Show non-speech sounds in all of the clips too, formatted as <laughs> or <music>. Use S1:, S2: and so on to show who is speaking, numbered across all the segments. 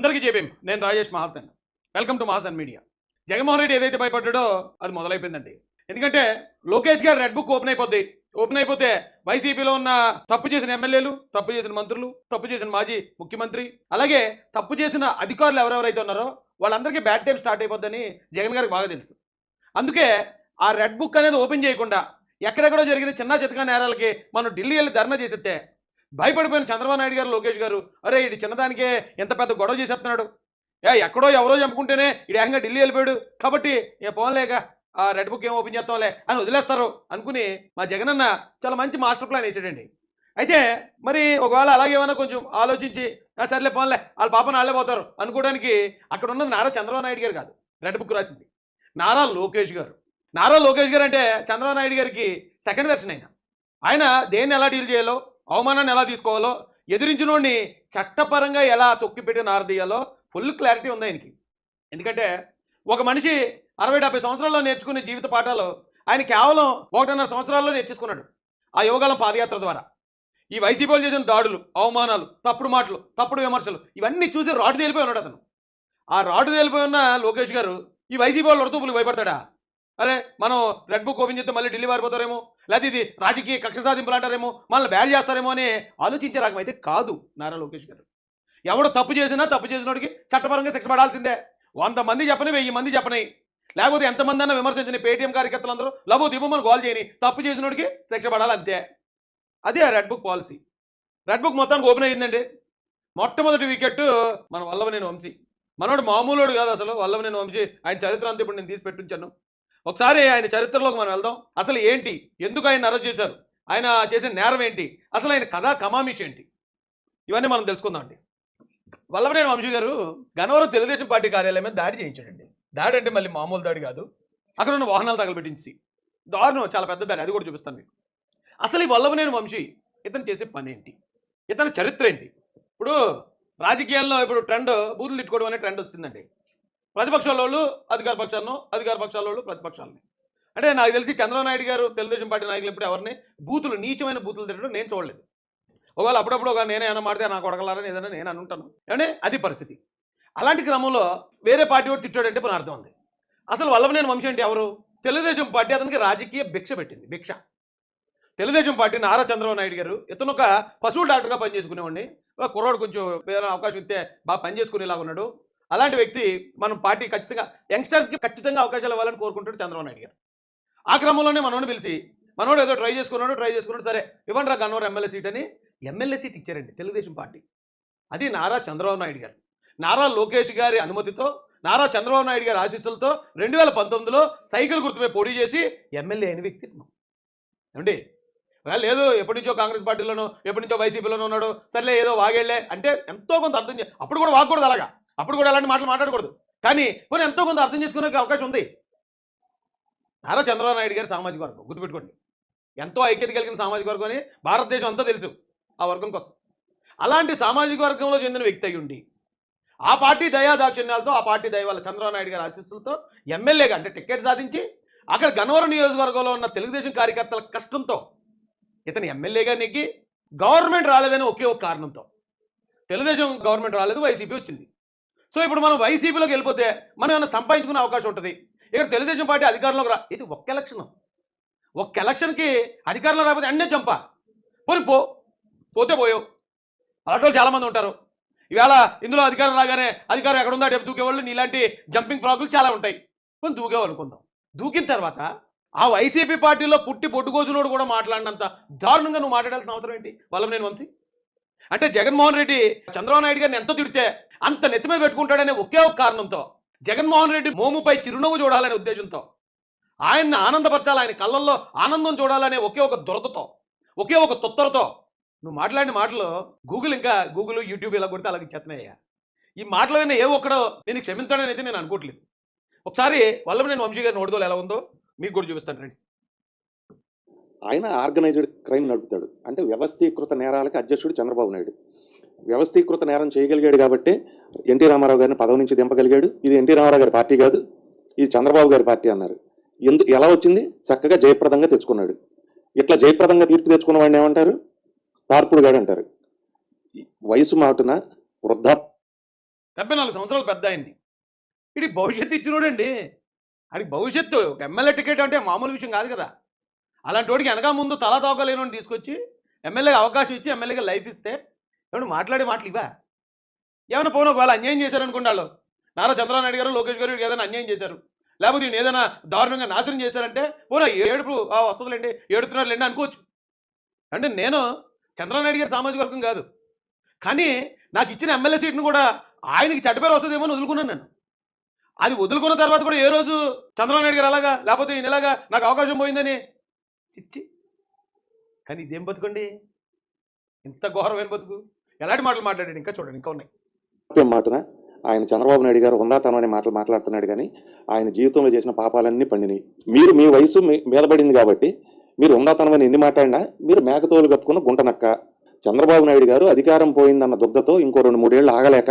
S1: అందరికీ చెప్పేం నేను Rajesh Mahasan. Welcome to Mahasan media Jaganmohan Reddy ఏదైతే భయపడ్డాడో అది మొదలైపోయిందండి. ఎందుకంటే Lokesh garu red book open అయిపోద్ది. ఓపెన్ అయిపోతే వైసీపీలో ఉన్న తప్పు చేసిన ఎమ్మెల్యేలు తప్పు చేసిన మంత్రులు తప్పు చేసిన మాజీ ముఖ్యమంత్రి అలాగే తప్పు చేసిన అధికారులు ఎవరెవరైతే ఉన్నారో వాళ్ళందరికీ బ్యాడ్ టైం స్టార్ట్ అయిపోద్దని జగన్ గారికి బాగా తెలుసు. అందుకే ఆ రెడ్ బుక్ అనేది ఓపెన్ చేయకుండా ఎక్కడెక్కడో జరిగిన చిన్న చితక నేరాలకి మనం ఢిల్లీ వెళ్ళి ధర్నా చేసేస్తే భయపడిపోయిన చంద్రబాబు నాయుడు గారు లోకేష్ గారు. అరే ఇది చిన్నదానికే ఎంత పెద్ద గొడవ చేసేస్తున్నాడు. ఏ ఎక్కడో ఎవరో చంపుకుంటేనే ఇది ఏకంగా ఢిల్లీ వెళ్ళిపోయాడు. కాబట్టి ఏ పోన్లేక ఆ రెడ్ బుక్ ఏం ఓపెన్ చేస్తాంలే అని వదిలేస్తారు అనుకుని మా జగనన్న చాలా మంచి మాస్టర్ ప్లాన్ వేసాడండి. అయితే మరి ఒకవేళ అలాగే ఏమైనా కొంచెం ఆలోచించి సర్లే పోన్లే వాళ్ళ పాప నాళ్ళే పోతారు అనుకోవడానికి అక్కడ ఉన్నది నారా చంద్రబాబు నాయుడు గారు కాదు. రెడ్ బుక్ రాసింది. నారా లోకేష్ గారు. నారా లోకేష్ గారు అంటే చంద్రబాబు నాయుడు గారికి సెకండ్ వెర్షన్ అయినా. ఆయన దేన్ని ఎలా డీల్ చేయాలో అవమానాన్ని ఎలా తీసుకోవాలో ఎదిరించినోడిని చట్టపరంగా ఎలా తొక్కిపెట్టి నారదీయాలో ఫుల్ క్లారిటీ ఉంది ఆయనకి. ఎందుకంటే ఒక మనిషి అరవై డెబ్బై సంవత్సరాల్లో నేర్చుకునే జీవిత పాఠాలు ఆయన కేవలం ఒకటిన్నర సంవత్సరాల్లో నేర్చేసుకున్నాడు ఆ యోగాలం పాదయాత్ర ద్వారా. ఈ వైసీపీ వాళ్ళు చేసిన దాడులు అవమానాలు తప్పుడు మాటలు తప్పుడు విమర్శలు ఇవన్నీ చూసి రాడు తేలిపోయి ఉన్నాడు అతను. ఆ రాడు తేలిపోయి ఉన్న లోకేష్ గారు ఈ వైసీపీ వాళ్ళు ఉడతూపులు భయపడతాడా? అరే మనం రెడ్ బుక్ ఓపెన్ చేస్తే మళ్ళీ ఢిల్లీ పారిపోతారేమో లేకపోతే ఇది రాజకీయ కక్ష సాధింపులు అంటారేమో? మనల్ని బ్యాడ్ చేస్తారేమో అని ఆలోచించే రకం అయితే కాదు నారా లోకేష్ గారు. ఎవడు తప్పు చేసినా తప్పు చేసినోడికి చట్టపరంగా శిక్ష పడాల్సిందే. వంద మంది చెప్పని వెయ్యి మంది చెప్పని. లేకపోతే ఎంతమంది అన్న విమర్శించిన పేటీఎం కార్యకర్తలు అందరూ లబో దిబ్బమని గోల్ చేయని తప్పు చేసినోడికి శిక్ష పడాలి అంతే అదే ఆ red book policy. Red book మొత్తానికి ఓపెన్ అయ్యిందండి. మొట్టమొదటి వికెట్ మన వల్లవనేని వంశీ. మనోడు మామూలుడు కాదు అసలు వల్లవనేని వంశీ. ఆయన చరిత్ర అంతా ఇప్పుడు నేను తీసి పెట్టించాను. ఒకసారి ఆయన చరిత్రలోకి మనం వెళ్దాం. అసలు ఏంటి? ఎందుకు ఆయన అరెస్ట్ చేశారు? ఆయన చేసిన నేరం ఏంటి? అసలు ఆయన కథా కమామిషి ఏంటి? ఇవన్నీ మనం తెలుసుకుందాం అండి. వల్లభనేని వంశీ గారు గనవరం తెలుగుదేశం పార్టీ కార్యాలయం మీద దాడి చేయించాడండి. దాడి అంటే మళ్ళీ మామూలు దాడి కాదు. అక్కడ ఉన్న వాహనాలు తగలబెట్టించి. దారుణం చాలా పెద్ద దాడి అది కూడా చూపిస్తాను మీకు. అసలు ఈ వల్లభనేని వంశీ ఇతను చేసే పని ఏంటి? ఇతని చరిత్ర ఏంటి? ఇప్పుడు రాజకీయాల్లో ఇప్పుడు ట్రెండ్ బూతులు తిట్టుకోవడం అనే ట్రెండ్ వచ్చిందండి. ప్రతిపక్షాల వాళ్ళు అధికార పక్షాలను అధికార పక్షాల వాళ్ళు ప్రతిపక్షాలని. అంటే నాకు తెలిసి చంద్రబాబు నాయుడు గారు తెలుగుదేశం పార్టీ నాయకులు ఎప్పుడు ఎవరిని బూతులు నీచమైన బూతులు తిట్టడం నేను చూడలేదు. ఒకవేళ అప్పుడప్పుడు ఒక నేనే ఏమైనా మాడితే నాకు కొడగలారని ఏదైనా నేను అనుంటాను అంటే అది పరిస్థితి. అలాంటి క్రమంలో వేరే పార్టీ వాడు తిట్టాడంటే మన అర్థం ఉంది. అసలు వల్లభనేని వంశీ అంటే ఎవరు? తెలుగుదేశం పార్టీ అతనికి రాజకీయ భిక్ష పెట్టింది భిక్ష. తెలుగుదేశం పార్టీ నారా చంద్రబాబు నాయుడు గారు ఇతను ఒక పశువుల డాక్టర్గా పనిచేసుకునేవాడిని. కుర్రాడు కొంచెం ఏదైనా అవకాశం ఇస్తే బాగా పనిచేసుకునేలాగా ఉన్నాడు. అలాంటి వ్యక్తి మనం పార్టీ ఖచ్చితంగా యంగ్స్టర్స్కి ఖచ్చితంగా అవకాశాలు ఇవ్వాలని కోరుకుంటాడు చంద్రబాబు నాయుడు గారు. ఆ క్రమంలోనే మనోడు పిలిచి మనోడు ఏదో ట్రై చేసుకున్నాడు ట్రై చేసుకున్నాడు సరే ఇవ్వండి రా గన్నవరం ఎమ్మెల్యే సీట్ అని ఎమ్మెల్యే సీట్ ఇచ్చారండి తెలుగుదేశం పార్టీ. అది నారా చంద్రబాబు నాయుడు గారు. నారా లోకేష్ గారి అనుమతితో నారా చంద్రబాబు నాయుడు గారి ఆశీస్సులతో రెండు వేల పంతొమ్మిదిలో సైకిల్ గుర్తుపై పోటీ చేసి ఎమ్మెల్యే అయిన వ్యక్తి ఏమండి? వాళ్ళు లేదు ఎప్పటి నుంచో కాంగ్రెస్ పార్టీలోనో ఎప్పటి నుంచో వైసీపీలోనో ఉన్నాడు సర్లే ఏదో వాగేళ్ళే అంటే ఎంతో కొంత అర్థం చే అప్పుడు కూడా వాగకూడదు అలాగా. అప్పుడు కూడా అలాంటి మాటలు మాట్లాడకూడదు. కానీ కొన్ని ఎంతో కొంత అర్థం చేసుకునే అవకాశం ఉంది. నారా చంద్రబాబు నాయుడు గారి సామాజిక వర్గం గుర్తుపెట్టుకోండి. ఎంతో ఐక్యత కలిగిన సామాజిక వర్గం అని భారతదేశం అంతా తెలుసు ఆ వర్గం కోసం. అలాంటి సామాజిక వర్గంలో చెందిన వ్యక్తి అయ్యుండి ఆ పార్టీ దయాదాక్షిణ్యాలతో ఆ పార్టీ దయ వల్ల చంద్రబాబు నాయుడు గారి ఆశీస్సులతో ఎమ్మెల్యేగా అంటే టికెట్ సాధించి అక్కడ గన్నవరం నియోజకవర్గంలో ఉన్న తెలుగుదేశం కార్యకర్తల కష్టంతో ఇతను ఎమ్మెల్యేగా నెగ్గి గవర్నమెంట్ రాలేదని ఒకే ఒక కారణంతో. తెలుగుదేశం గవర్నమెంట్ రాలేదు వైసీపీ వచ్చింది. సో ఇప్పుడు మనం వైసీపీలోకి వెళ్ళిపోతే మనం ఏమైనా సంపాదించుకునే అవకాశం ఉంటుంది. ఇక్కడ తెలుగుదేశం పార్టీ అధికారంలోకి రా. ఇది ఒక్క ఎలక్షన్. ఒక్క ఎలక్షన్కి అధికారంలో రాకపోతే అన్నే చంపా. పోని పో. పోతే పోయావు అలాంటి చాలామంది ఉంటారు. ఇవాళ ఇందులో అధికారం రాగానే అధికారం ఎక్కడ ఉందో దూకేవాళ్ళు నీలాంటి జంపింగ్ ప్రాబ్లమ్స్ చాలా ఉంటాయి. కొన్ని దూకేవు అనుకుందాం దూకిన తర్వాత ఆ వైసీపీ పార్టీలో పుట్టి పొట్టుకోసినోడు కూడా మాట్లాడినంత దారుణంగా నువ్వు మాట్లాడాల్సిన అవసరం ఏంటి? వాళ్ళ నేను వంశీ? అంటే జగన్మోహన్ రెడ్డి చంద్రబాబు నాయుడు గారిని ఎంత తిడితే అంత నెత్తిమే పెట్టుకుంటాడనే ఒకే ఒక కారణంతో జగన్మోహన్ రెడ్డి మోముపై చిరునవ్వు చూడాలనే ఉద్దేశంతో ఆయన్ని ఆనందపరచాలి ఆయన కళ్ళల్లో ఆనందం చూడాలనే ఒకే ఒక దురదతో ఒకే ఒక తొత్తరతో. నువ్వు మాట్లాడిన మాటలు గూగుల్ ఇంకా గూగుల్ యూట్యూబ్ ఇలా కొడితే అలాగే చెత్తనయ్యా. ఈ మాటలు విన్న ఏ ఒక్కడో నేను క్షమించాడని అయితే నేను అనుకోవట్లేదు. ఒకసారి వల్ల నేను వంశీ గారిని నోడుదోలు ఎలా ఉందో మీకు కూడా చూపిస్తాను రండి.
S2: ఆయన ఆర్గనైజ్డ్ క్రైమ్ నడుపుతాడు. అంటే వ్యవస్థీకృత నేరాలకు అధ్యక్షుడు చంద్రబాబు నాయుడు. వ్యవస్థీకృత నేరం చేయగలిగాడు కాబట్టి ఎన్టీ రామారావు గారిని పదవి నుంచి దింపగలిగాడు. ఇది ఎన్టీ రామారావు గారి పార్టీ కాదు ఇది చంద్రబాబు గారి పార్టీ అన్నారు. ఎందు ఎలా వచ్చింది? చక్కగా జయప్రదంగా తెచ్చుకున్నాడు. ఇట్లా జయప్రదంగా తీర్పు తెచ్చుకున్న వాడిని ఏమంటారు? తార్పుడు గాడు అంటారు. వయసు మాటున వృద్ధా
S1: డెబ్బై నాలుగు సంవత్సరాలు పెద్ద అయింది ఇది భవిష్యత్తు ఇచ్చినోడండి. అది భవిష్యత్తు ఒక ఎమ్మెల్యే టికెట్ అంటే మామూలు విషయం కాదు కదా. అలాంటి వాడికి వెనక ముందు తలా తోకలేని తీసుకొచ్చి ఎమ్మెల్యేగా అవకాశం ఇచ్చి ఎమ్మెల్యేగా లైఫ్ ఇస్తే ఏమన్నా మాట్లాడే మాటలు ఇవా ఏమైనా పోను ఒకవేళ అన్యాయం చేశారనుకోండి వాళ్ళు. నారా చంద్రబాబు నాయుడు గారు లోకేష్ గారు ఏదైనా అన్యాయం చేశారు. లేకపోతే ఈయన ఏదైనా దారుణంగా నాశనం చేశారంటే పోనా ఏడుపు వస్తుందిలేండి ఏడుతున్నారులేండి అనుకోవచ్చు. అంటే నేను చంద్రబాబు నాయుడు గారి సామాజిక వర్గం కాదు. కానీ నాకు ఇచ్చిన ఎమ్మెల్యే సీట్ను కూడా ఆయనకి చెడ్డపేరు వస్తుందేమో అని వదులుకున్నాను నేను. అది వదులుకున్న తర్వాత కూడా ఏ రోజు చంద్రబాబు నాయుడు గారు అలాగా లేకపోతే ఈయన ఎలాగా నాకు అవకాశం పోయిందని? చిచ్చి. కానీ ఇదేం బతుకండి? ఇంత ఘోరమైన బతుకు. ఎలాంటి మాటలు మాట్లాడాడు? ఇంకా చూడండి ఇంకా ఉన్నాయి.
S2: మాటన? ఆయన చంద్రబాబు నాయుడు గారు హుందాతనం అనే మాటలు మాట్లాడుతున్నాడు కానీ ఆయన జీవితంలో చేసిన పాపాలన్నీ పండినాయి మీరు మీ వయసు మీ- మీద పడింది కాబట్టి మీరు హుందాతనం అని ఎన్ని మాట్లాడినా మీరు మేకతోలు కప్పుకున్న గుంటనక్క. చంద్రబాబు నాయుడు గారు అధికారం పోయిందన్న దుగ్ధతో ఇంకో రెండు మూడేళ్ళు ఆగలేక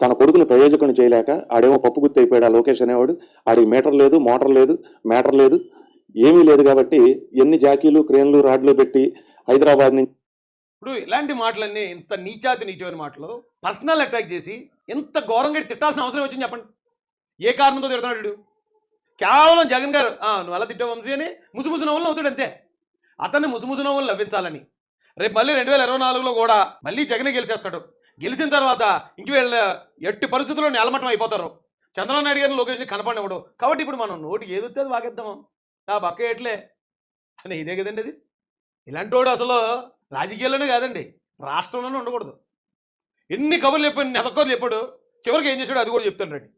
S2: తన కొడుకుని ప్రయోజకుని చేయలేక ఆడేమో పప్పు గుర్తు అయిపోయాడు ఆ లోకేష్ అనేవాడు. ఆడికి మీటర్ లేదు మోటార్ లేదు మేటర్ లేదు ఏమీ లేదు కాబట్టి ఎన్ని జాకీలు క్రేన్లు రాడ్లు పెట్టి హైదరాబాద్ నుంచి
S1: ఇప్పుడు ఇలాంటి మాటలన్నీ ఇంత నీచాతి నీచమైన మాటలు పర్సనల్ అటాక్ చేసి ఎంత ఘోరంగా తిట్టాల్సిన అవసరం వచ్చింది చెప్పండి. ఏ కారణంతో తిడుతున్నాడు వీడు? కేవలం జగన్ గారు. "ఆ, నువ్వు అలా తిట్టావు వంశీ అని ముసుముసు నవ్వులు అవుతాడు అంతే. అతన్ని ముసుముసు నవ్వులు నవ్వించాలని. రేపు మళ్ళీ రెండు వేల ఇరవై నాలుగులో కూడా మళ్ళీ జగనే గెలిచేస్తాడు. గెలిచిన తర్వాత ఇంక వీళ్ళ ఎట్టి పరిస్థితుల్లో నేలమట్టం అయిపోతారు. చంద్రబాబు నాయుడు గారిని లోకేష్ని కనపడినప్పుడు కాబట్టి ఇప్పుడు మనం నోటి ఏది అది వాగేద్దాము ఆ బక్క ఎట్లే అని ఇదే కదండి అది. ఇలాంటి వాడు అసలు రాజకీయాల్లోనే కాదండి. రాష్ట్రంలోనే ఉండకూడదు. ఎన్ని కబుర్లు చెప్పాడు నెతకొర్లు చెప్పాడు చివరికి ఏం చేశాడు అది కూడా చెప్తాను రండి.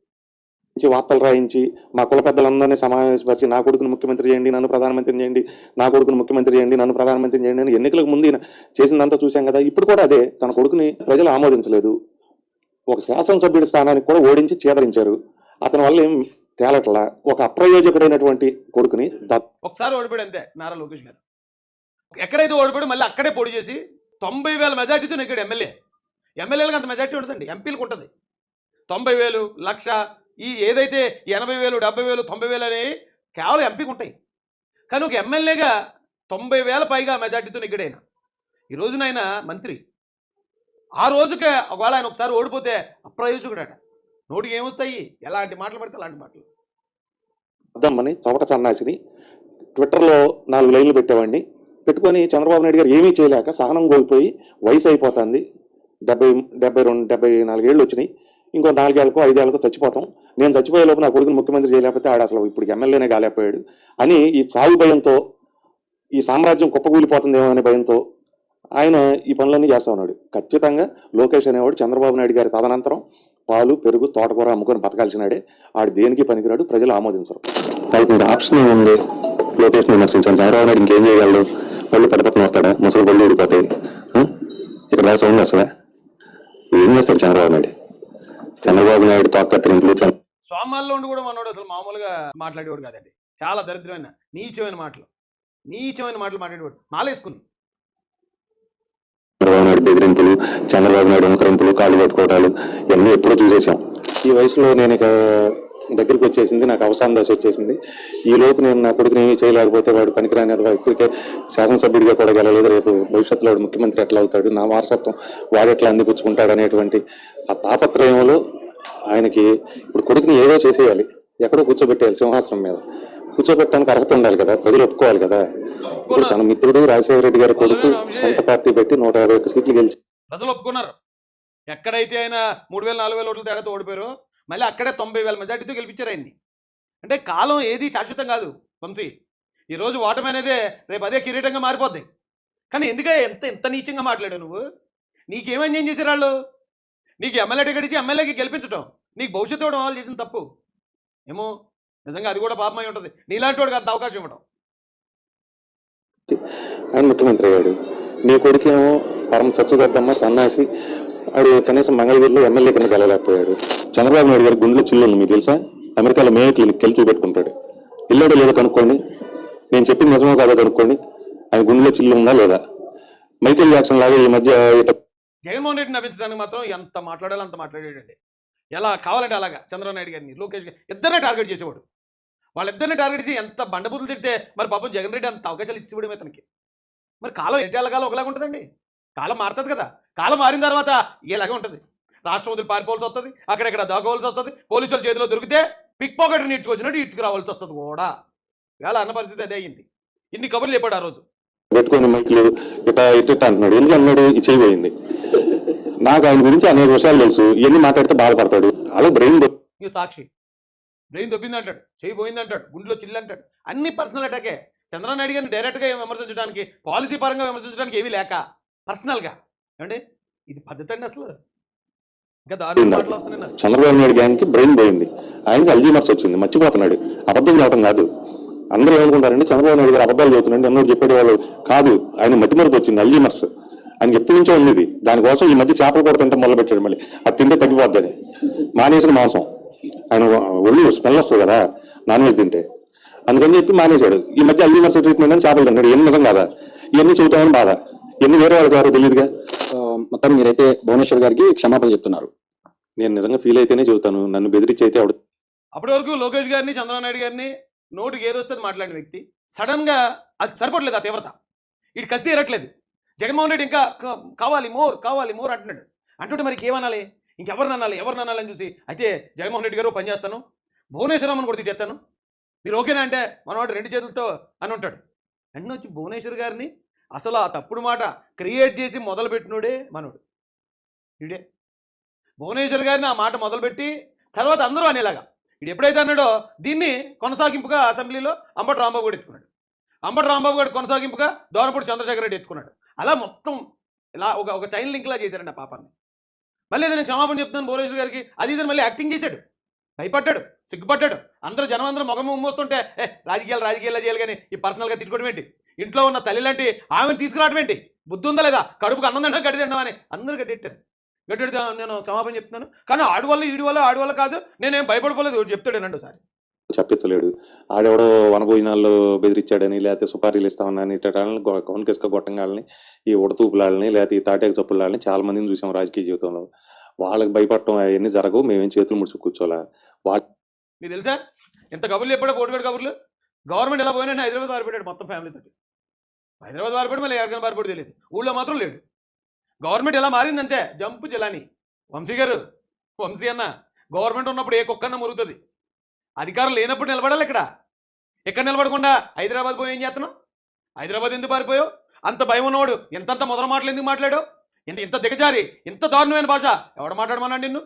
S2: వార్తలు రాయించి మా కుల పెద్దలందరినీ సమావేశపరిచి నా కొడుకును ముఖ్యమంత్రి చేయండి నన్ను ప్రధానమంత్రి చేయండి నా కొడుకును ముఖ్యమంత్రి చేయండి నన్ను ప్రధానమంత్రి చేయండి అని ఎన్నికలకు ముందు చేసిందంతా చూశాం కదా ఇప్పుడు కూడా అదే. తన కొడుకుని ప్రజలు ఆమోదించలేదు. ఒక శాసనసభ్యుడి స్థానానికి కూడా ఓడించి చేదరించారు. అతని వల్ల ఏం తేలట్లా? ఒక అప్రయోజకుడైనటువంటి కొడుకుని
S1: ఒకసారి ఓడిపోయాడు అంతే నారా లోకేష్ గారు. ఎక్కడైతే ఓడిపోయాడు మళ్ళీ అక్కడే పోటీ చేసి తొంభై వేల మెజార్టీతో నెగ్గాడు ఎమ్మెల్యే. ఎమ్మెల్యేలకు అంత మెజార్టీ ఉంటుందండి. ఎంపీలకు ఉంటుంది. తొంభై వేలు లక్ష ఈ ఏదైతే ఎనభై వేలు డెబ్బై వేలు తొంభై వేలు అనేవి కేవలం ఎంపీకి ఉంటాయి. కానీ ఒక ఎమ్మెల్యేగా తొంభై వేల పైగా మెజార్టీతో నెగ్గాడు ఆయన. ఈ రోజున ఆయన మంత్రి. ఆ రోజుకే ఒకవేళ ఆయన ఒకసారి ఓడిపోతే అప్రయోజకుడట. నోటికి ఏమొస్తాయి? ఎలాంటి మాటలు పడితే అలాంటి మాటలు.
S2: అద్దమ్మని చవట సన్నాసిని. ట్విట్టర్లో నాలుగు లైన్లు పెట్టేవాడిని. పెట్టుకొని చంద్రబాబు నాయుడు గారు ఏమీ చేయలేక సహనం కోల్పోయి వయసు అయిపోతుంది. డెబ్బై డెబ్బై రెండు డెబ్బై నాలుగేళ్ళు వచ్చినాయి. ఇంకో నాలుగేళ్ళకు ఐదేళ్ళకు చచ్చిపోతాం. నేను చచ్చిపోయే లోపు నా కొడుకుని ముఖ్యమంత్రి చేయలేకపోతే ఆడ అసలు ఇప్పుడు ఎమ్మెల్యేనే కాలేకపోయాడు అని ఈ చావు భయంతో ఈ సామ్రాజ్యం కుప్పకూలిపోతుందేమో అనే భయంతో ఆయన ఈ పనులన్నీ చేస్తా ఉన్నాడు. ఖచ్చితంగా లోకేష్ అనేవాడు చంద్రబాబు నాయుడు గారి తదనంతరం పాలు పెరుగు తోటకూర అమ్ముకొని బతకాల్సినాడే. ఆడు దేనికి పనికిరాడు? ప్రజలు ఆమోదించరు.
S3: ఆప్షన్ ఏముంది? లోకేష్ విమర్శించాను చంద్రబాబు నాయుడు ఇంకేం చేయగలడు? పళ్ళు పడపక్కన వస్తాడా? ముసలి పళ్ళు ఊడిపోతాయి? ఇక్కడ బాగా సౌండ్ వస్తుందా? ఏం చేస్తాడు చంద్రబాబు నాయుడు? చంద్రబాబు నాయుడు తోక కత్తిరింపులు చంద్ర-
S1: సోమాల్లో ఉండి కూడా మనోడు అసలు మామూలుగా మాట్లాడేవాడు కాదండి. చాలా దరిద్రమైన నీచమైన మాటలు. నీచమైన మాటలు మాట్లాడేవాడు. మాలేసుకుని.
S3: చంద్రబాబు నాయుడు బెదిరింపులు చంద్రబాబు నాయుడు ఉంకరింపులు కాళ్ళు పట్టుకోవటాలు ఇవన్నీ ఎప్పుడూ చూసేసాం
S2: ఈ వయసులో నేను ఇక దగ్గరికి వచ్చేసింది నాకు అవసాన దశ వచ్చేసింది. ఈ లోపు నేను నా కొడుకుని ఏమీ చేయలేకపోతే వాడు పనికిరాని ఇప్పటికే శాసనసభ్యుడిగా కూడా గెలలేదు రేపు భవిష్యత్తులో వాడు ముఖ్యమంత్రి ఎట్లా అవుతాడు నా వారసత్వం వాడు ఎట్లా అందిపుచ్చుకుంటాడు అనేటువంటి ఆ తాపత్రయంలో ఆయనకి ఇప్పుడు కొడుకుని ఏదో చేసేయాలి. ఎక్కడో కూర్చోబెట్టేయాలి సింహాసనం మీద. కూర్చోబెట్టడానికి అర్హత ఉండాలి కదా ప్రజలు ఒప్పుకోవాలి కదా. ఇప్పుడు తన మిత్రుడు రాజశేఖర రెడ్డి గారి కొడుకు సొంత పార్టీ పెట్టి నూట యాభై ఒక్క సీట్లు గెలిచి
S1: ప్రజలు ఒప్పుకున్నారు. ఎక్కడైతే ఆయన మూడు వేల నాలుగు వేల ఓట్ల తేడాతో ఓడిపోయారో మళ్ళీ అక్కడే తొంభై వేల మెజార్టీతో గెలిపించారు ఆయన్ని. అంటే కాలం ఏది శాశ్వతం కాదు వంశీ. ఈరోజు ఓటమి అనేదే రేపు అదే కిరీటంగా మారిపోద్ది. కానీ ఎందుకే ఎంత ఎంత నీచంగా మాట్లాడావు నువ్వు? నీకేమని ఏం చేశారు వాళ్ళు? నీకు ఎమ్మెల్యే టికెట్ ఇచ్చి ఎమ్మెల్యేకి గెలిపించడం నీకు భవిష్యత్తు ఇవ్వడం వాళ్ళు చేసిన తప్పు. ఏమో నిజంగా అది కూడా పాపమై ఉంటుంది. నీలాంటి వాడికి అంత అవకాశం ఇవ్వడం
S2: ముఖ్యమంత్రి గారు నీ కొడుకేమో పరమ చచ్చుగద్దమ్మ సన్నాసి ఆడు కనీసం మంగళగిరిలో ఎమ్మెల్యే కింద గెలలేకపోయాడు చంద్రబాబు నాయుడు గారు గుండెలో చిల్లు మీకు తెలుసా? అమెరికాలో మే క్లినిక్ వెళ్ళి చూపెట్టుకుంటాడు. వెళ్ళాడో లేదో కనుక్కోండి. నేను చెప్పింది నిజమో కాదో కనుక్కోండి. ఆయన గుండెలో చిల్లు ఉందా లేదా? మైకేల్ జాక్సన్ లాగా ఈ మధ్య
S1: జగన్మోహన్ రెడ్డిని నవ్వించడానికి మాత్రం ఎంత మాట్లాడాలో అంత మాట్లాడాడండి. ఎలా కావాలంటే అలాగా చంద్రబాబు నాయుడు గారిని లోకేష్ గారిని ఇద్దరినే టార్గెట్ చేసేవాడు. వాళ్ళిద్దరిని టార్గెట్ చేసి ఎంత బండబుద్ధులు తిడితే మరి పాపం జగన్ రెడ్డి అంత అవకాశాలు ఇచ్చి అతనికి మరి కాలం ఎట్లా కాలం ఒకలాగా ఉంటుందండి. కాలం మారుతుంది కదా. కాలం మారిన తర్వాత ఇలాగే ఉంటుంది. రాష్ట్రం వదిలి పారిపోవాల్సి వస్తుంది. అక్కడెక్కడ దాకోవాల్సి వస్తుంది. పోలీసుల చేతిలో దొరికితే పిక్ పాకెట్ నీడ్చుకొచ్చినట్టు ఇటుకు రావాల్సి వస్తుంది కూడా. ఇవాళ అన్న పరిస్థితి అదే అయింది. ఇన్ని కబుర్లు చెప్పాడు ఆ రోజు.
S2: పెట్టుకొని మైకులు ఇట ఇట్ట అంటున్నాడు. ఎందుకు అన్నాడు? ఈ చేయి పోయింది. నాకు ఆయన గురించి అనేక విషయాలు తెలుసు. ఇవన్నీ మాట్లాడితే బాధపడతాడు. అలా బ్రెయిన్
S1: సాక్షి. బ్రెయిన్ దొబ్బింది అంటాడు. చేయి పోయింది అంటాడు. గుండెలో చిల్లు అంటాడు. అన్ని పర్సనల్ అటాకే. చంద్రబాబు నాయుడు గారిని డైరెక్ట్గా విమర్శించడానికి పాలసీ పరంగా విమర్శించడానికి ఏమీ లేక పర్సనల్గా. ఏమండి? ఇది పద్ధతి అండి అసలు. ఇంకా దారుణ మాటలు వస్తున్నాయి నాకు
S2: చంద్రబాబు నాయుడు గ్యాంగ్కి బ్రెయిన్ పోయింది. ఆయనకి అల్జీమర్స్ వచ్చింది. మర్చిపోతున్నాడు. అబద్ధం చెప్పడం కాదు. అందరూ ఏమనుకుంటారంటే చంద్రబాబు నాయుడు గారు అబద్ధాలు చెబుతున్నాడు అందరూ చెప్పేది వాళ్ళు కాదు. ఆయన మతిమరుపు వచ్చింది అల్జీమర్స్. ఆయనకి ఎప్పటి నుంచో ఉంది. దానికోసం ఈ మధ్య చేపలు కూడా తింటే మొదలు పెట్టాడు మళ్ళీ. అది తింటే తగ్గిపోద్దని. మానేసిన మాంసం. ఆయన ఒళ్ళు స్మెల్ వస్తుంది కదా. నాన్ వెజ్ తింటే. అందుకని చెప్పి మానేశాడు. ఈ మధ్య అల్జీమర్స్ ట్రీట్మెంట్ అని చేపలు తింటాడు ఎన్ని నిజం కాదా? ఇవన్నీ చెబుతామని బాధ. ఎన్ని వేరే వాళ్ళకి తెలియదుగా
S4: మొత్తం మీరైతే భువనేశ్వర్ గారికి క్షమాపణ చెప్తున్నారు.
S2: నేను నిజంగా ఫీల్ అయితేనే చెబుతాను. నన్ను బెదిరించి అయితే ఆవిడ
S1: అప్పటి వరకు లోకేష్ గారిని చంద్రబాబు నాయుడు గారిని నోటికి ఏదో వస్తుంది మాట్లాడిన వ్యక్తి. సడన్గా అది సరిపడలేదు ఆ తీవ్రత. ఇటు కసి తీరట్లేదు. జగన్మోహన్ రెడ్డి ఇంకా కావాలి మోర్ కావాలి మోర్ అంటున్నాడు. అంటుంటే మరి ఏమనాలి ఇంకెవరిని అనాలి? ఎవరిని అనాలి అని చూసి? అయితే జగన్మోహన్ రెడ్డి గారు పని చేస్తాను. భువనేశ్వరమ్మని కూడా తిట్టేస్తాను. మీరు ఓకేనా అంటే మనవాడు రెండు చేతులతో అని ఉంటాడు. వెంటనే వచ్చి భువనేశ్వర్ గారిని అసలు ఆ తప్పుడు మాట క్రియేట్ చేసి మొదలుపెట్టినోడే మనోడు. ఇడే. భువనేశ్వర్ గారిని ఆ మాట మొదలుపెట్టి తర్వాత అందరూ అనేలాగా. ఇది ఎప్పుడైతే అన్నాడో దీన్ని కొనసాగింపుగా అసెంబ్లీలో అంబటి రాంబాబు గారు ఎత్తుకున్నాడు. అంబటి రాంబాబు గారు కొనసాగింపుగా దోనపూడి చంద్రశేఖర రెడ్డి ఎత్తుకున్నాడు. అలా మొత్తం ఇలా ఒక ఒక చైన్ లింక్లా చేశారండి ఆ పాపాన్ని. మళ్ళీ ఏదైనా క్షమాపణ చెప్తున్నాను భువనేశ్వర్ గారికి అది ఇది మళ్ళీ యాక్టింగ్ చేశాడు. భయపడ్డాడు సిగ్గుపడ్డాడు. అందరూ జనం అందరూ మొగం ఉమ్మోస్తుంటే ఏ రాజకీయాలు రాజకీయాలు చేయాలి కానీ ఈ పర్సనల్గా తిట్టుకోవడం ఏంటి? ఇంట్లో ఉన్న తల్లి లాంటి ఆమెను తీసుకురావడం ఏంటి? బుద్ధి ఉందా లేదా? కడుపుకు అన్నం తింటా గడ్డి తింటాం అని. అందరూ గడ్డెట్టారు గడ్డెడితే నేను క్షమాపణ చెప్తున్నాను. కానీ ఆడి వల్ల ఈడి వల్ల ఆడి వల్ల కాదు. నేనేం భయపడిపోలేదు. చెప్తాడేనండి ఒకసారి.
S2: చెప్పించలేడు. ఆడెవడో వనభోజనాల్లో బెదిరించాడని లేకపోతే సుపారీలు ఇస్తామని ఇట్టని కౌన్కిస్క గొట్టంగాలని ఈ ఉడతూపులాలని లేకపోతే ఈ తాటేక చప్పులాలని చాలా మందిని చూసాం రాజకీయ జీవితంలో. వాళ్ళకి భయపడటం అవన్నీ జరగవు. మేమేం చేతులు ముడుచు కూర్చోలా
S1: మీకు తెలుసా? ఎంత కబుర్లు చెప్పాడో పోటుగాడు కబుర్లు? గవర్నమెంట్ ఎలా పోయినా హైదరాబాద్ పారిపెట్టాడు మొత్తం ఫ్యామిలీతో హైదరాబాద్ పారిపోయి మళ్ళీ ఎక్కడికైనా పారిపోయి తెలియదు. ఊళ్ళో మాత్రం లేడు. గవర్నమెంట్ ఎలా మారిందంతే జంపు జిలాని. వంశీ గారు వంశీ అన్న గవర్నమెంట్ ఉన్నప్పుడు ఏ కుక్కన్న మురుగుతుంది. అధికారం లేనప్పుడు నిలబడాలి ఇక్కడ. ఎక్కడ నిలబడకుండా హైదరాబాద్ పోయి ఏం చేస్తున్నావు హైదరాబాద్ ఎందుకు పారిపోయావు? అంత భయం ఉన్నవాడు ఎంతంత మొదల మాటలు ఎందుకు మాట్లాడావు? ఇంత ఇంత దిగజారి ఇంత దారుణమైన భాష ఎవడు మాట్లాడమన్నాడు నిన్ను?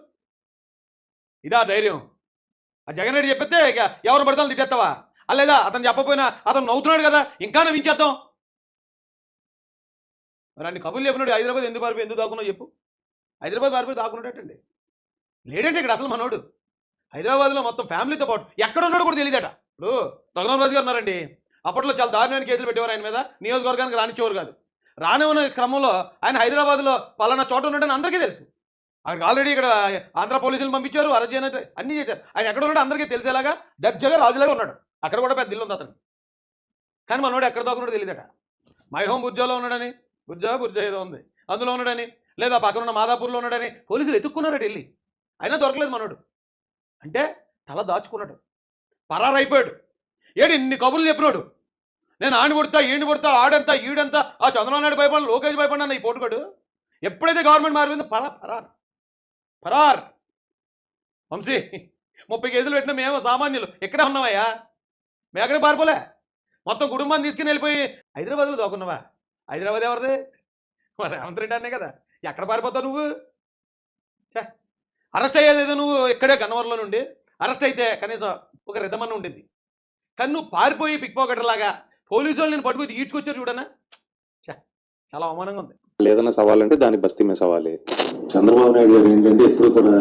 S1: ఇదా ధైర్యం. ఆ జగన్ రెడ్డి చెప్పితే ఇక ఎవరు పడతాను తిట్టేస్తావా? ఆ లేదా అతను చెప్పపోయినా అతను నవ్వుతున్నాడు కదా ఇంకా నవ్వించేద్దాం. మరి అన్ని కబుర్లు చెప్పినాడు హైదరాబాద్ ఎందుకు పారిపోయి ఎందుకు దాక్కున్నావు చెప్పు. హైదరాబాద్ పారిపోయి దాక్కున్నట్టండి. లేడంటే ఇక్కడ అసలు మనోడు. హైదరాబాద్లో మొత్తం ఫ్యామిలీతో పాటు ఎక్కడ ఉన్నాడు కూడా తెలియదట ఇప్పుడు రఘురామరాజు గారు ఉన్నారండి. అప్పట్లో చాలా దారుణమైన కేసులు పెట్టేవారు ఆయన మీద. నియోజకవర్గానికి రానిచ్చేవారు కాదు. రాని ఉన్న క్రమంలో ఆయన హైదరాబాద్లో పలానా చోట ఉన్నాడని అందరికీ తెలుసు. అక్కడికి ఆల్రెడీ ఇక్కడ ఆంధ్ర పోలీసులు పంపించారు అరెస్ట్ చేయనట్టు అన్నీ చేశారు. ఆయన ఎక్కడ ఉన్నాడో అందరికీ తెలిసేలాగా దర్జాగా రాజులాగా ఉన్నాడు. అక్కడ కూడా పెద్ద ఇల్లు ఉంది అతను కానీ మనోడు ఎక్కడ దాకున్నాడు తెలియదట మై హోమ్ బుర్జాలో ఉన్నాడని బుర్జా బుర్జా ఏదో ఉంది. అందులో ఉన్నాడని లేదా పక్కన ఉన్న మాదాపూర్లో ఉన్నాడని పోలీసులు ఎత్తుక్కున్నారట వెళ్ళి అయినా దొరకలేదు మనోడు. అంటే తల దాచుకున్నాడు. పరారైపోయాడు. ఏడు ఇన్ని కబుర్లు చెప్పినాడు. నేను ఆడిని కొడతా ఈడిని కొడతా ఆడంతా ఈడంతా ఆ చంద్రబాబు నాయుడు భయపడాలి లోకేష్ భయపడినా ఈ పోటుగాడు. ఎప్పుడైతే గవర్నమెంట్ మారిపోయిందో పరా పరార్. పరార్. వంశీ ముప్పై కేజీలు పెట్టిన మేము సామాన్యులు. ఎక్కడే ఉన్నావయ్యా? మేము ఎక్కడ పారిపోలే. మొత్తం కుటుంబాన్ని తీసుకుని వెళ్ళిపోయి హైదరాబాద్లో దోకున్నావా హైదరాబాద్ ఎవరిది? మరి రేవంత్ రెడ్డి అనే కదా. ఎక్కడ పారిపోతావు నువ్వు? ఛే! అరెస్ట్ అయ్యేది ఏదో నువ్వు ఇక్కడే గన్నవరంలో నుండి. అరెస్ట్ అయితే కనీసం ఒక రిధమన్న ఉండేది కానీ నువ్వు పారిపోయి పిక్ లాగా పోలీసు వాళ్ళు నేను పట్టుకుని ఈడ్చుకొచ్చారు చూడనా చాలా అవమానంగా ఉంది.
S2: లేదన్న సవాలంటే దాని బస్తీ మీద సవాలే. చంద్రబాబు నాయుడు గారు ఏంటంటే ఎప్పుడు కూడా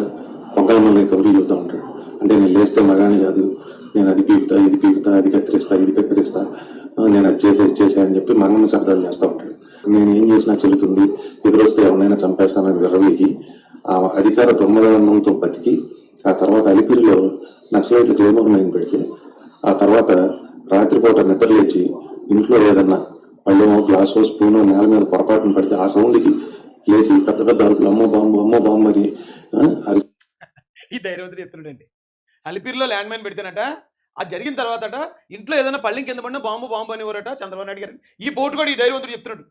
S2: పొంగల మళ్ళీ కబుర్లు చెబుతూ ఉంటాడు. అంటే నేను లేస్తే మగాని కాదు నేను అది పీకుతా ఇది పీకుతా అది కత్తిరిస్తా ఇది కత్తిరిస్తా. నేను అది చేసే చేసా అని చెప్పి మనల్ని శబ్దాలు చేస్తూ ఉంటాడు నేను ఏం చేసినా చెల్లుతుంది ఎదురొస్తే ఎవరైనా చంపేస్తానని విర్రవీగి ఆ అధికార దుర్మదనంతో బతికి ఆ తర్వాత అలిపిరిలో నక్సలైట్లు జయమోహన్ పెడితే ఆ తర్వాత రాత్రిపూట నిద్రలేచి ఇంట్లో ఏదన్నా పళ్ళెమో గ్లాసో స్పూనో నేల మీద పొరపాటున పడితే ఆ సౌండ్కి లేచి పెద్ద పెద్ద అరుపులు అమ్మో బాంబు అమ్మో బాంబు అని <laughs>
S1: ఈ ధైర్యవంతుడు ఎత్తుడండి అలిపిరిలో ల్యాండ్ మైన్ పెడితేనట అది జరిగిన తర్వాతట ఇంట్లో ఏదైనా పళ్ళెం కింద పడినా బాంబు బాంబు అనేవారట చంద్రబాబు నాయుడు గారు ఈ పోటు కూడా ఈ ధైర్యవంతుడు చెప్తున్నాడు.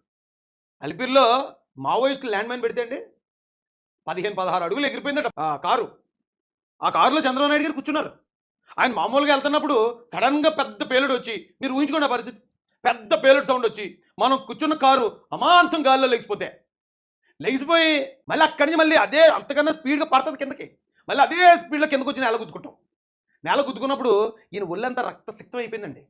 S1: అలిపిరిలో మావోయిస్టులు ల్యాండ్ మైన్ పెడితే అండి? పదిహేను పదహారు అడుగులు ఎగిరిపోయిందట ఆ కారు. ఆ కారులో చంద్రబాబు నాయుడు గారు కూర్చున్నారు. ఆయన మామూలుగా వెళ్తున్నప్పుడు సడన్గా పెద్ద పేలుడు వచ్చి మీరు ఊహించుకోండి పరిస్థితి. పెద్ద పేలుడు సౌండ్ వచ్చి మనం కూర్చున్న కారు అమాంతం గాల్లో లెగిసిపోతే. లెగిసిపోయి మళ్ళీ అక్కడి నుంచి మళ్ళీ అదే అంతకన్నా స్పీడ్గా పడుతుంది కిందకి. మళ్ళీ అదే స్పీడ్లో కిందకు వచ్చి నెల గుద్దుకుంటాం. నేల గుద్దుకున్నప్పుడు ఈయన ఒళ్ళంతా రక్తసిక్తం అయిపోయిందండి.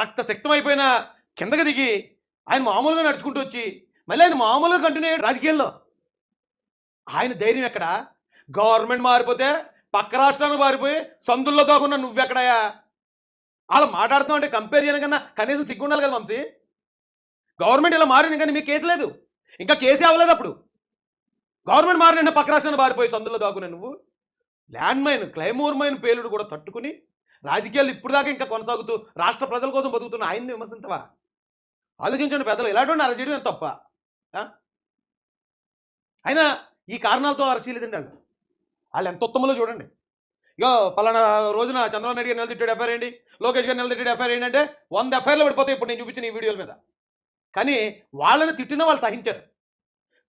S1: రక్తసిక్తం అయిపోయిన కిందకి దిగి ఆయన మామూలుగా నడుచుకుంటూ వచ్చి మళ్ళీ ఆయన మామూలుగా కంటిన్యూ అయ్యాడు రాజకీయాల్లో. ఆయన ధైర్యం ఎక్కడ? గవర్నమెంట్ మారిపోతే పక్క రాష్ట్రానికి మారిపోయి సందుల్లో దాకున్నా నువ్వెక్కడయా అలా మాట్లాడుతున్నావు అంటే కంపేర్ చేయడం కన్నా కనీసం సిగ్గు ఉండాలి కదా వంశీ. గవర్నమెంట్ ఇలా మారింది కానీ మీకు కేసు లేదు. ఇంకా కేసే అవ్వలేదు అప్పుడు. గవర్నమెంట్ మారిన పక్క రాష్ట్రాన్ని మారిపోయి సందుల్లో దాకున్నా నువ్వు. ల్యాండ్ మైన్ క్లైమోర్ మైన్ పేలుడు కూడా తట్టుకుని రాజకీయాలు ఇప్పుడు దాకా ఇంకా కొనసాగుతూ రాష్ట్ర ప్రజల కోసం బతుకుతున్న ఆయన్ని విమర్శించవా? ఆలోచించండి పెద్దలు ఇలాంటి అరెస్ట్ చేయడం ఎంత తప్ప ఆ? అయినా ఈ కారణాలతో అరెస్ట్ చేయలేదండి వాళ్ళు. వాళ్ళు ఎంత ఉత్తమంలో చూడండి. ఇగో పలానా రోజున చంద్రబాబు నాయుడు గారు నిలదీట్టాడు ఎఫ్ఐఆర్ ఏంటి? లోకేష్ గారు నిలదీట్టాడు ఎఫ్ఐఆర్ ఏంటంటే వంద ఎఫ్ఐఆర్లు పడిపోతాయి ఇప్పుడు నేను చూపించిన ఈ వీడియోల మీద. కానీ వాళ్ళని తిట్టినా వాళ్ళు సహించారు.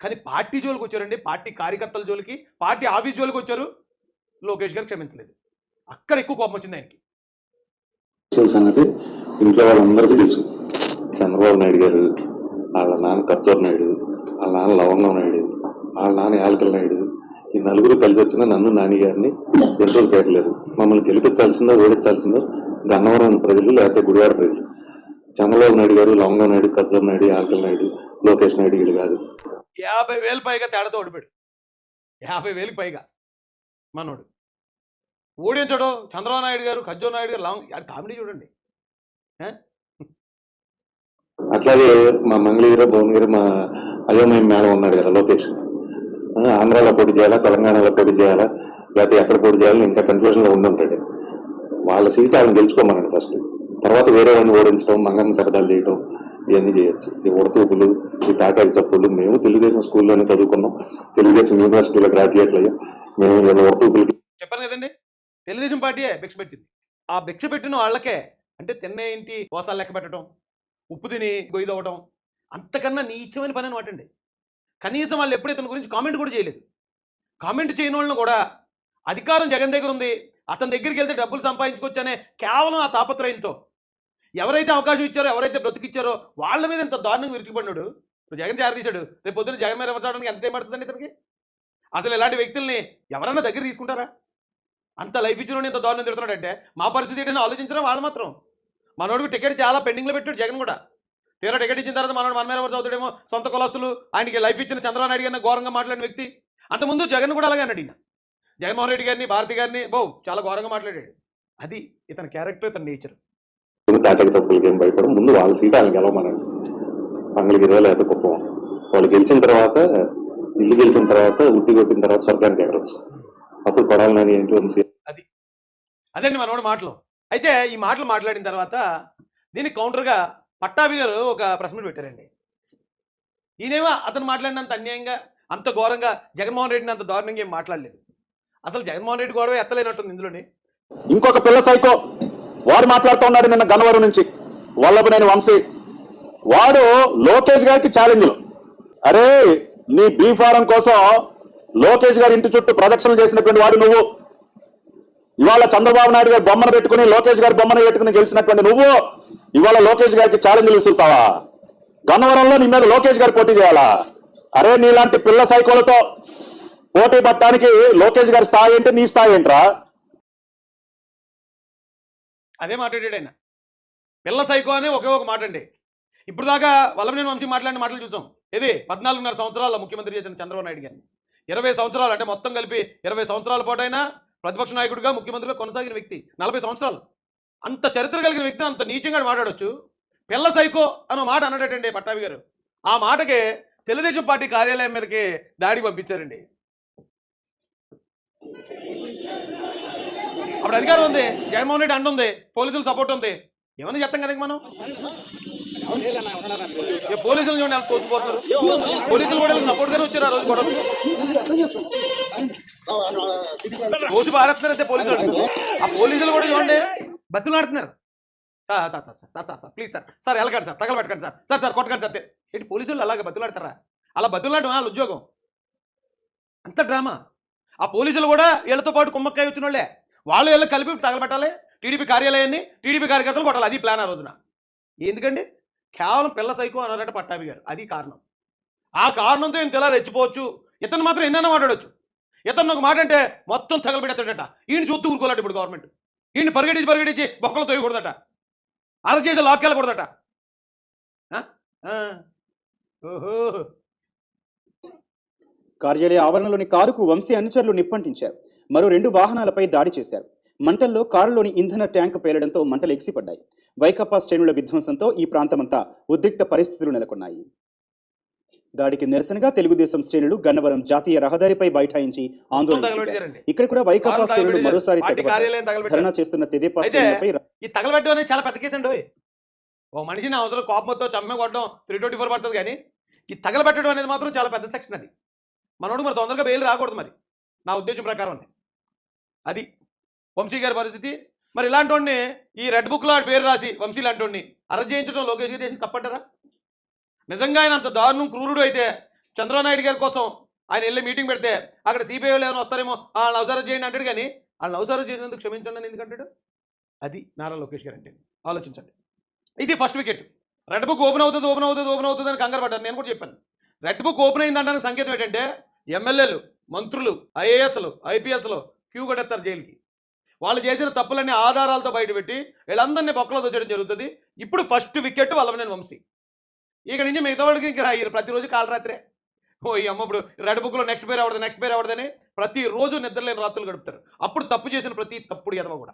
S1: కానీ పార్టీ జోలికి వచ్చారండి. పార్టీ కార్యకర్తల జోలికి పార్టీ ఆఫీస్ జోలికి వచ్చారు. లోకేష్ గారు క్షమించలేదు. అక్కడ ఎక్కువ కోపం వచ్చింది ఆయనకి.
S2: సంగతి ఇంట్లో వాళ్ళందరికీ తెలుసు. చంద్రబాబు నాయుడు గారు వాళ్ళ నాన్న కత్తూరు నాయుడు వాళ్ళ నాన్న లవంగం నాయుడు వాళ్ళ నాన్న యాలకల నాయుడు ఈ నలుగురు కలిసి వచ్చిన నన్ను నాని గారిని ఎంటూరు పెట్టలేదు. మమ్మల్ని గెలిపించాల్సిందో ఓడించాల్సిందో గన్నవరం ప్రజలు లేకపోతే గుడివాడ ప్రజలు. చంద్రబాబు నాయుడు గారు లవంగం నాయుడు కత్తూరు నాయుడు యాలకల నాయుడు లోకేష్ నాయుడు వీళ్ళు కాదు.
S1: యాభై వేలు పైగా తేడాతో ఓడిపోయాడు. యాభై వేలకు పైగా. మనోడు. ఓడించడు చంద్రబాబు నాయుడు గారు ఖజ్జో నాయుడు గారు లాంగ్ అది కామెడీ చూడండి.
S2: అట్లాగే మా మంగళగిరి భువనగిరి మా అయోమయ మేడం ఉన్నాడు కదా లోకేష్. ఆంధ్రాలో పోటీ చేయాలా తెలంగాణలో పోటీ చేయాలా లేకపోతే ఎక్కడ పోటీ చేయాలని ఇంకా కన్ఫ్యూజన్లో ఉండుంటాడు. వాళ్ళ సీట్ వాళ్ళని గెలుచుకోమన్నాడు ఫస్ట్ తర్వాత వేరే వాళ్ళని ఓడించడం మంగమ్మ సరదాలు చేయడం ఇవన్నీ చేయొచ్చు. ఈ ఉడతూపులు ఈ తాటాకి చప్పులు మేము తెలుగుదేశం స్కూల్లోనే చదువుకున్నాం. తెలుగుదేశం యూనివర్సిటీలో గ్రాడ్యుయేట్లు అయ్యాం.
S1: చెప్పాను కదండి. తెలుగుదేశం పార్టీయే భిక్ష పెట్టింది. ఆ భిక్ష పెట్టిన వాళ్ళకే అంటే తిన్న ఏంటి కోసాలు లెక్క పెట్టడం ఉప్పు తిని గొయ్యి అంతకన్నా నీచమైన పని అనమాట అండి కనీసం వాళ్ళు ఎప్పుడైతే తన గురించి కామెంట్ కూడా చేయలేదు. కామెంట్ చేయని వాళ్ళని కూడా అధికారం జగన్ దగ్గర ఉంది అతని దగ్గరికి వెళ్తే డబ్బులు సంపాదించుకోవచ్చనే కేవలం ఆ తాపత్రయంతో. ఎవరైతే అవకాశం ఇచ్చారో ఎవరైతే బ్రతికిచ్చారో వాళ్ళ మీద ఇంత దారుణంగా విరిచిపడినాడు ఇప్పుడు జగన్ చేరదీశాడు రేపు పొద్దున్న జగన్ మీద ఎవరు ఎంత టైం పడుతుందండి ఇతనికి? అసలు ఇలాంటి వ్యక్తుల్ని ఎవరన్నా దగ్గర తీసుకుంటారా? అంత లైఫ్ ఇచ్చిన ఇంత దారుణం తిడుతున్నాడంటే మా పరిస్థితి ఏంటని ఆలోచించడం వాళ్ళు మాత్రం. మనోడికి టికెట్ చాలా పెండింగ్లో పెట్టాడు జగన్ కూడా. తీరా టికెట్ ఇచ్చిన తర్వాత మనోడు మన మీద ఎవరు చదువుతాడేమో సొంత కులస్తులు ఆయనకి లైఫ్ ఇచ్చిన చంద్రబాబు నాయుడు గారిని ఘోరంగా మాట్లాడిన వ్యక్తి. అంతకుముందు జగన్ కూడా అలాగే అన్నాడు ఈయన. జగన్మోహన్ రెడ్డి గారిని భారతి గారిని బో చాలా ఘోరంగా మాట్లాడాడు. అది ఇతని క్యారెక్టర్ ఇతని నేచర్.
S2: ఏం భయపడం ముందు వాళ్ళ సీట్ వాళ్ళని గెలవమనండి. మంగళగిరి లేకపోతే కుప్పం వాళ్ళు గెలిచిన తర్వాత ఇల్లు గెలిచిన తర్వాత ఉట్టి కొట్టిన తర్వాత స్వర్గానికి ఎగరవచ్చు. అప్పుడు పడాలని ఏంటి వంశీ?
S1: అదండి మనోడు మాటలు. అయితే ఈ మాటలు మాట్లాడిన తర్వాత దీనికి కౌంటర్గా పట్టాభి గారు ఒక ప్రశ్న పెట్టారండి. ఈయనేమో అతను మాట్లాడినంత అన్యాయంగా అంత ఘోరంగా జగన్మోహన్ రెడ్డిని అంత దారుణంగా ఏం మాట్లాడలేదు. అసలు జగన్మోహన్ రెడ్డి గొడవ ఎత్తలేనట్టుంది ఇందులోని.
S5: ఇంకొక పిల్ల సైకో. వాడు మాట్లాడుతూ ఉన్నాడు నిన్న గన్నవరం నుంచి. వల్లభనేని వంశీ. వాడు లోకేష్ గారికి ఛాలెంజ్లు అరే నీ బీ ఫారం కోసం లోకేష్ గారి ఇంటి చుట్టూ ప్రదక్షిణలు చేసినటువంటి వాడు నువ్వు. ఇవాళ చంద్రబాబు నాయుడు గారి బొమ్మను పెట్టుకుని లోకేష్ గారి బొమ్మను పెట్టుకుని గెలిచినటువంటి నువ్వు ఇవాళ లోకేష్ గారికి ఛాలెంజ్లు విసురుతావా గన్నవరంలో నీ మీద లోకేష్ గారు పోటీ చేయాలా? అరే నీలాంటి పిల్ల సైకోలతో పోటీ పట్టడానికి లోకేష్ గారి స్థాయి ఏంటి నీ స్థాయి ఏంట్రా?
S1: అదే మాట్లాడాడు ఆయన. పిల్ల సైకో అని ఒకే ఒక మాట అండి. ఇప్పుడు దాకా వల్లభనేని వంశీ మాట్లాడిన మాటలు చూసాం. ఇది పద్నాలుగున్నర సంవత్సరాల ముఖ్యమంత్రి చేసిన చంద్రబాబు నాయుడు గారిని. ఇరవై సంవత్సరాలు అంటే మొత్తం కలిపి ఇరవై సంవత్సరాల పాటైనా ప్రతిపక్ష నాయకుడిగా ముఖ్యమంత్రిగా కొనసాగిన వ్యక్తి. నలభై సంవత్సరాలు. అంత చరిత్ర కలిగిన వ్యక్తిని అంత నీచంగా మాట్లాడొచ్చు. పిల్ల సైకో అన్న మాట అన్నాడటండి పట్టాభి గారు. ఆ మాటకి తెలుగుదేశం పార్టీ కార్యాలయం మీదకి దాడి పంపించారండి. అప్పుడు అధికారం ఉంది. జగన్మోహన్ రెడ్డి అండ ఉంది పోలీసులు సపోర్ట్ ఉంది. ఏమన్నా చెప్తాం కదా మనం? పోలీసులు చూడండి ఎంత తోసిపోతున్నారు. పోలీసులు కూడా సపోర్ట్ గానే వచ్చారు ఆ రోజు గొడవ తోసి అయితే పోలీసులు. ఆ పోలీసులు కూడా చూడండి. బతులు ఆడుతున్నారు. Sir sir sir sir sir sir please sir sir వెళ్ళకండి సార్ తగలబెట్టకండి సార్ సార్ సార్ కొట్టకండి సార్ ఏంటి పోలీసులు అలాగే బతులాడతారా అలా బతులాడడం వాళ్ళ ఉద్యోగం. అంత డ్రామా. ఆ పోలీసులు కూడా వీళ్ళతో పాటు కుమ్మక్కాయ వచ్చిన వాళ్ళే. వాళ్ళు వీళ్ళు కలిపి తగలబెట్టాలి. టీడీపీ కార్యాలయాన్ని టీడీపీ కార్యకర్తలు కొట్టాలి. అది ప్లాన్ ఆ రోజున. ఎందుకండి? కేవలం పిల్ల సైకో అన్నారట పట్టాభి గారు. అది కారణం. ఆ కారణంతో ఇంత ఇలా రెచ్చిపోవచ్చు. ఇతను మాత్రం ఎన్నైనా మాట్లాడొచ్చు. ఇతను ఒక మాట అంటే మొత్తం తగలబెడతాడట ఈయన చూస్తూ ఊరుకోలేట ఇప్పుడు గవర్నమెంట్. ఈయన పరిగెడించి పరిగెడించి బొక్కలు తోయకూడదట. అర చేసి లాక్కెళ్ళకూడదట ఓహో!
S6: కార్యాలయ ఆవరణలోని కారుకు వంశీ అనుచరులు నిప్పంటించారు. మరో రెండు వాహనాలపై దాడి చేశారు. మంటల్లో కారులోని ఇంధన ట్యాంక్ పేలడంతో మంటలు ఎగిసిపడ్డాయి. వైకాపా శ్రేణుల విధ్వంసంతో ఈ ప్రాంతమంతా ఉద్రిక్త పరిస్థితులు నెలకొన్నాయి. దాడికి నిరసనగా తెలుగుదేశం శ్రేణులు గన్నవరం జాతీయ రహదారిపై బైఠాయించి ఆందోళన ఇక్కడ కూడా వైకాపా శ్రేణులు. మరోసారి ధర్నా చేస్తున్న తెదేపా
S1: ఈ తగలబెట్టడం అనేది చాలా పెద్ద కేసు అండి ఓ మనిషిని అవసరం కోపంతో చమ్మే కొట్టడం త్రీ ట్వంటీ ఫోర్ పడుతుంది కానీ ఈ తగలబెట్టడం అనేది మాత్రం చాలా పెద్ద సెక్షన్ అది. మనోడు మరి తొందరగా బెయిల్ రాకూడదు మరి. నా ఉద్దేశం ప్రకారం అది వంశీ గారి పరిస్థితి మరి ఇలాంటి ఈ రెడ్ బుక్లో పేరు రాసి వంశీ లాంటి వాడిని అరెస్ట్ చేయించడం లోకేష్ గారు చేసి తప్పంటారా? నిజంగా ఆయన అంత దారుణం క్రూరుడు అయితే చంద్రబాబు నాయుడు గారి కోసం ఆయన వెళ్ళి మీటింగ్ పెడితే అక్కడ సిబిఐ వాళ్ళు వస్తారేమో ఆ అవసరం చేయండి అంటాడు కానీ ఆ అవసరం చేసినందుకు క్షమించండి అని ఎందుకంటాడు అది నారా లోకేష్ గారు అంటే. ఆలోచించండి. ఇది first wicket. Red book open అవుతుంది ఓపెన్ అవుతుంది ఓపెన్ అవుతుంది అని కంగారు పడ్డాను నేను కూడా చెప్పాను. రెడ్ బుక్ ఓపెన్ అయిందంటానికి సంకేతం ఏంటంటే ఎమ్మెల్యేలు మంత్రులు ఐఏఎస్లు ఐపీఎస్లు క్యూ కట్టేస్తారు జైలుకి. వాళ్ళు చేసిన తప్పులన్నీ ఆధారాలతో బయటపెట్టి వీళ్ళందరినీ బొక్కలో దోచడం జరుగుతుంది. ఇప్పుడు ఫస్ట్ వికెట్ వల్లభనేని వంశీ. ఇక నుంచి మిగతా వాళ్ళకి ఇంకా ప్రతిరోజు కాలరాత్రే. ఓ ఈ అమ్మ ఇప్పుడు రెడ్ బుక్లో నెక్స్ట్ పేరు ఎవడదు నెక్స్ట్ పేరు ఎవడదని ప్రతిరోజు నిద్రలేని రాత్రులు గడుపుతారు. అప్పుడు తప్పు చేసిన ప్రతి తప్పుడు ఎదవ కూడా.